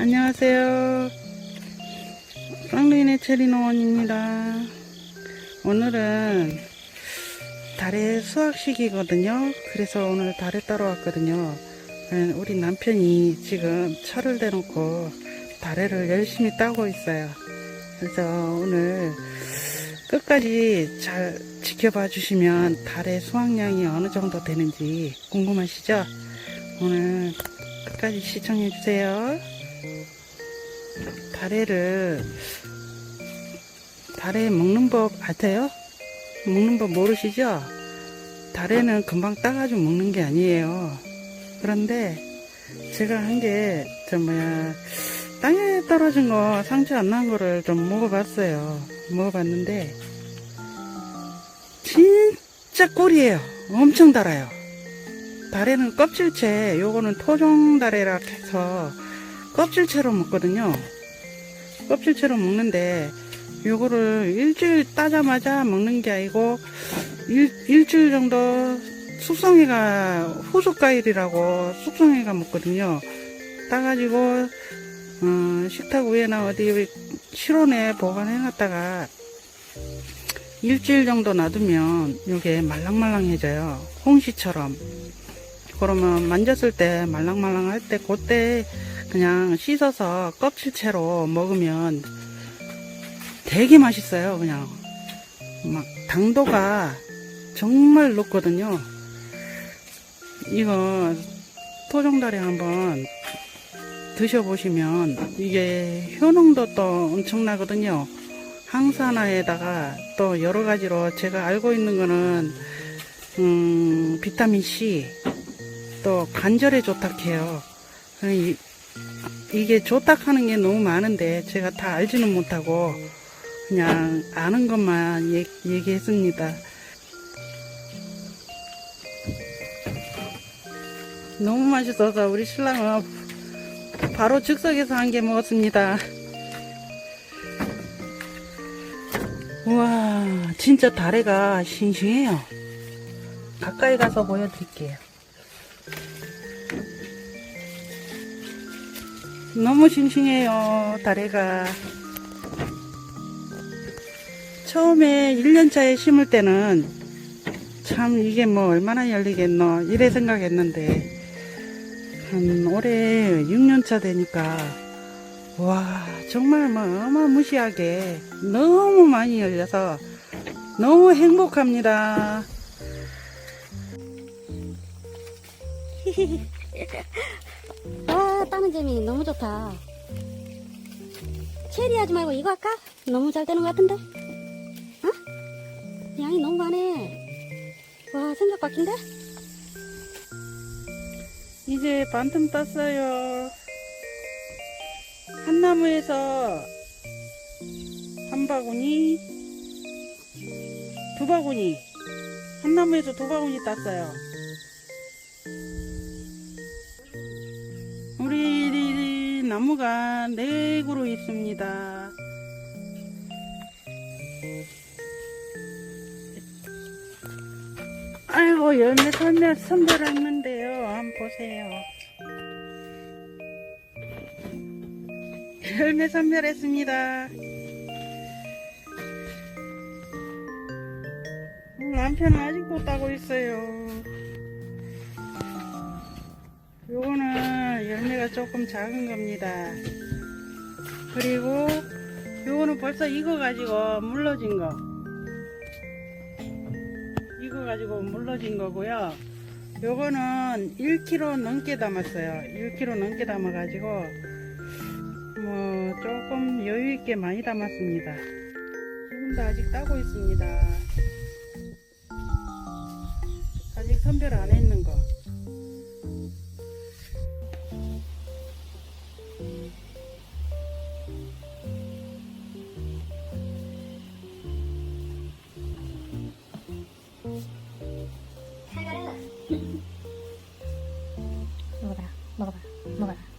안녕하세요. 쌍둥이네 체리노원입니다. 오늘은 달의 수학식이거든요. 그래서 오늘 달에 따러 왔거든요. 네, 우리 남편이 지금 철을 대놓고 달에를 열심히 따고 있어요. 그래서 오늘 끝까지 잘 지켜봐 주시면 달의 수확량이 어느 정도 되는지 궁금하시죠? 오늘 끝까지 시청해 주세요. 다래를 다래 먹는 법 아세요? 먹는 법 모르시죠? 다래는 금방 따가지고 먹는 게 아니에요. 그런데 제가 한 게 저 뭐야 땅에 떨어진 거 상처 안 난 거를 좀 먹어봤어요. 먹어봤는데 진짜 꿀이에요. 엄청 달아요. 다래는 껍질채, 요거는 토종다래라 해서 껍질채로 먹거든요. 껍질채로 먹는데 요거를 일주일 따자마자 먹는 게 아니고 일, 일주일 정도 숙성회가 후숙과일이라고 숙성회가 먹거든요. 따가지고 어, 식탁 위에나 어디 실온에 보관해 놨다가 일주일 정도 놔두면 요게 말랑말랑해져요. 홍시처럼. 그러면 만졌을 때 말랑말랑할 때 그때 그냥 씻어서 껍질채로 먹으면 되게 맛있어요. 그냥 막 당도가 정말 높거든요. 이거 토종다리 한번 드셔보시면 이게 효능도 또 엄청나거든요. 항산화에다가 또 여러 가지로 제가 알고 있는 거는 음, 비타민 C 또 관절에 좋다 해요. 이, 이게 좋다 하는 게 너무 많은데 제가 다 알지는 못하고 그냥 아는 것만 얘, 얘기했습니다. 너무 맛있어서 우리 신랑은 바로 즉석에서 한 개 먹었습니다. 우와, 진짜 다래가 싱싱해요. 가까이 가서 보여드릴게요. 너무 싱싱해요, 다래가. 처음에 1년차에 심을 때는 참 이게 뭐 얼마나 열리겠노, 이래 생각했는데, 한 올해 6년차 되니까, 와, 정말 뭐 어마무시하게 너무 많이 열려서 너무 행복합니다. 와 따는 재미 너무 좋다 체리 하지 말고 이거 할까? 너무 잘 되는 것 같은데 어? 양이 너무 많네 와 생각 바뀐데? 이제 반틈 땄어요. 한 나무에서 한 바구니, 두 바구니, 한 나무에서 두 바구니 땄어요. 나무가 네 그루 있습니다. 아이고 열매 선별 선별했는데요. 한번 보세요. 열매 선별했습니다. 남편은 아직도 따고 있어요. 열매가 조금 작은 겁니다. 그리고 요거는 벌써 익어 가지고 물러진 거. 익어 가지고 물러진 거고요. 요거는 1kg 넘게 담았어요. 1kg 넘게 담아 가지고 뭐 조금 여유 있게 많이 담았습니다. 지금도 아직 따고 있습니다. 아직 선별 안 했는 거. 먹어봐 먹어봐